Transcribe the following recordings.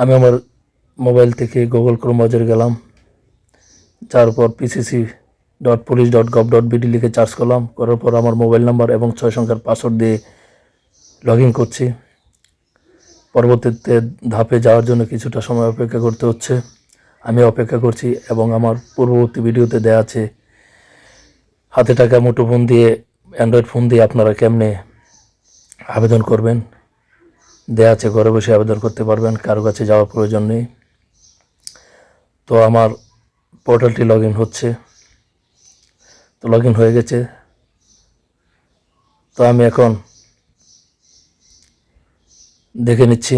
আমি আমার মোবাইল থেকে গুগল ক্রোম বাজারে গেলাম। যার পর PCC dot police dot gov dot BD লিখে চার্জ করলাম। করার পর আমার মোবাইল নাম্বার এবং ছয় সংখ্যার পাসওয়ার্ড দিয়ে লগ ইন করছি। পরবর্তীতে ধাপে যাওয়ার জন্য কিছুটা সময় অপেক্ষা করতে হচ্ছে। আমি অপেক্ষা করছি এবং আমার পূর্ববর্তী ভিডিওতে দেওয়া আছে, হাতে টাকা মুঠো ফোন দিয়ে অ্যান্ড্রয়েড ফোন দিয়ে আপনারা কেমনে আবেদন করবেন? দেওয়া আছে, ঘরে বসে আবেদন করতে পারবেন, কারও কাছে যাওয়ার প্রয়োজন নেই। তো আমার পোর্টালটি লগ হচ্ছে। তো লগ হয়ে গেছে। তো আমি এখন দেখে নিচ্ছি,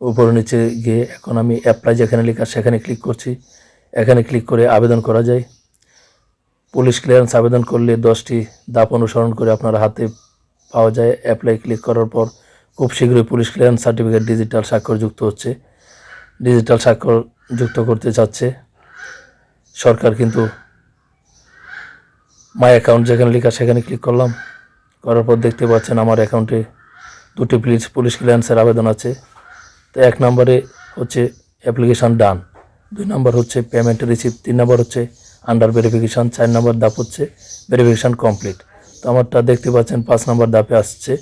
উপরে নিচে গিয়ে এখন আমি অ্যাপ্লাই যেখানে লেখা সেখানে ক্লিক করছি। এখানে ক্লিক করে আবেদন করা যায়। পুলিশ ক্লিয়ারেন্স আবেদন করলে দশটি ধাপ অনুসরণ করে আপনার হাতে পাওয়া যায়। অ্যাপ্লাই ক্লিক করার পর খুব শীঘ্রই পুলিশ ক্লিয়ারেন্স সার্টিফিকেট ডিজিটাল স্বাক্ষর যুক্ত হচ্ছে। ডিজিটাল স্বাক্ষর যুক্ত করতে চাচ্ছে। সরকার কিন্তু মাই অ্যাকাউন্ট যেখানে লেখা সেখানে ক্লিক করলাম। করার পর দেখতে পাচ্ছেন আমার অ্যাকাউন্টে দুটি পুলিশ পুলিশ ক্লিয়ারেন্সের আবেদন আছে। তো এক নম্বরে হচ্ছে অ্যাপ্লিকেশান ডান দুই নম্বর হচ্ছে পেমেন্ট রিসিভ তিন নম্বর হচ্ছে আন্ডার ভেরিফিকেশান চার নম্বর ধাপ হচ্ছে ভেরিফিকেশান কমপ্লিট তো আমারটা দেখতে পাচ্ছেন পাঁচ নম্বর ধাপে আসছে।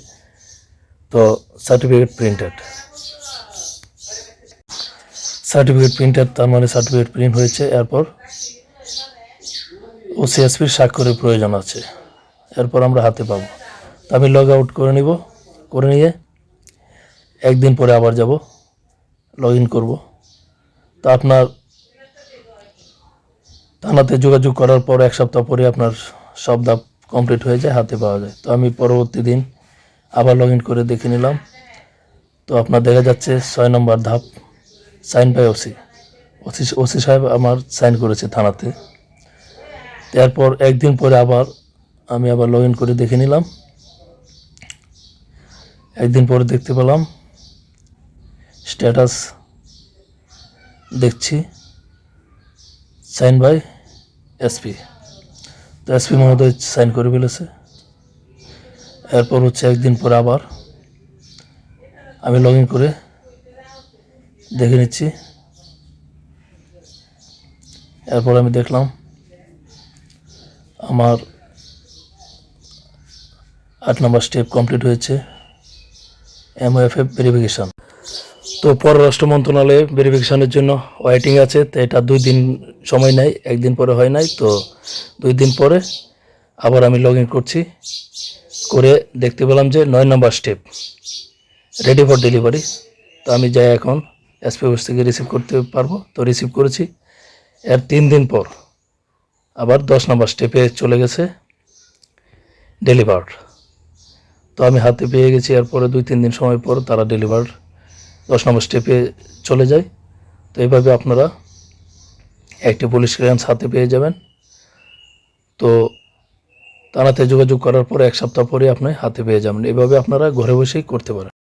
তো সার্টিফিকেট প্রিন্টেড সার্টিফিকেট প্রিন্টেড তার মানে সার্টিফিকেট প্রিন্ট হয়েছে, এরপর ওসিএসপির স্বাক্ষরের প্রয়োজন আছে। এরপর আমরা হাতে পাবো। তো আমি লগ আউট করে নিব, করে নিয়ে একদিন পরে আবার যাব লগ ইন করব। তো আপনার থানাতে যোগাযোগ করার পর এক সপ্তাহ পরে আপনার সব ধাপ কমপ্লিট হয়ে যায়, হাতে পাওয়া যায়। তো আমি পরবর্তী দিন আবার লগ করে দেখে নিলাম। তো আপনার দেখা যাচ্ছে ছয় নম্বর ধাপ sign by OC OC OC সাহেব আমার সাইন করেছে থানাতে। তারপর একদিন পরে আবার আমি আবার লগ করে দেখে নিলাম। একদিন পরে দেখতে পেলাম। স্ট্যাটাস দেখছি। সাইন বাই এসপি তো এসপি মহোদয় সাইন করে ফেলেছে। এরপর হচ্ছে একদিন পরে আবার আমি লগ ইন করে দেখে নিচ্ছি। এরপর আমি দেখলাম আমার আট নম্বর স্টেপ কমপ্লিট হয়েছে এমওএফএফ ভেরিফিকেশান তো পররাষ্ট্র মন্ত্রণালয়ে ভেরিফিকেশানের জন্য ওয়েটিং আছে, তো এটা দুই দিন সময় নেয়, একদিন পরে হয় নাই, তো দুই দিন পরে আবার আমি লগ ইন করছি। করে দেখতে পেলাম যে নয় নম্বর স্টেপ রেডি ফর ডেলিভারি তো আমি যাই এখন এসপি অফিস থেকে রিসিভ করতে পারব। তো রিসিভ করেছি। এর তিন দিন পর আবার দশ নম্বর স্টেপে চলে গেছে ডেলিভার্ড তো আমি হাতে পেয়ে গেছি, এরপরে দুই তিন দিন সময় পর তারা ডেলিভার দশ নম্বর স্টেপে চলে যায়। তো এইভাবে আপনারা একটি পুলিশ ক্লিয়ারেন্স হাতে পেয়ে যাবেন। তো থানাতে যোগাযোগ করার পরে এক সপ্তাহ পরে আপনি হাতে পেয়ে যাবেন। এভাবে আপনারা ঘরে বসেই করতে পারেন।